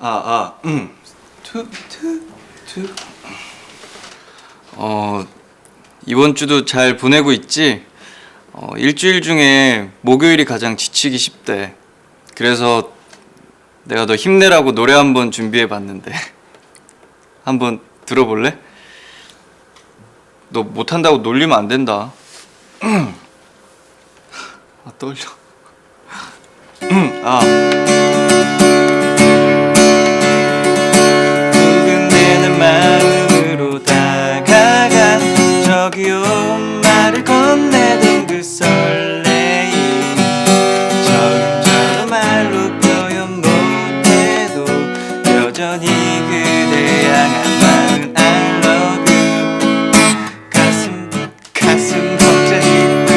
아, 아, 음. 투, 투, 투. 어, 이번 주도 잘 보내고 있지? 어, 일주일 중에 목요일이 가장 지치기 쉽대. 그래서 내가 너 힘내라고 노래 한 번 준비해 봤는데. 한번 들어볼래? 너 못한다고 놀리면 안 된다. 아, 떨려. 아. 여전히 그대 향한 마음 I love you 가슴 가슴 벅차 싶은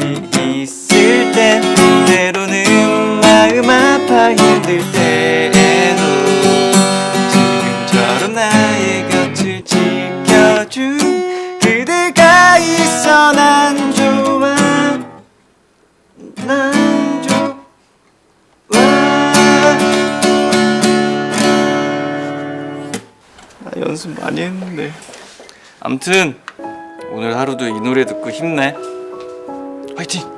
일이 있을 땐 때로는 마음 아파 힘들 때 연습 많이 했는데. 암튼 오늘 하루도 이 노래 듣고 힘내. 화이팅!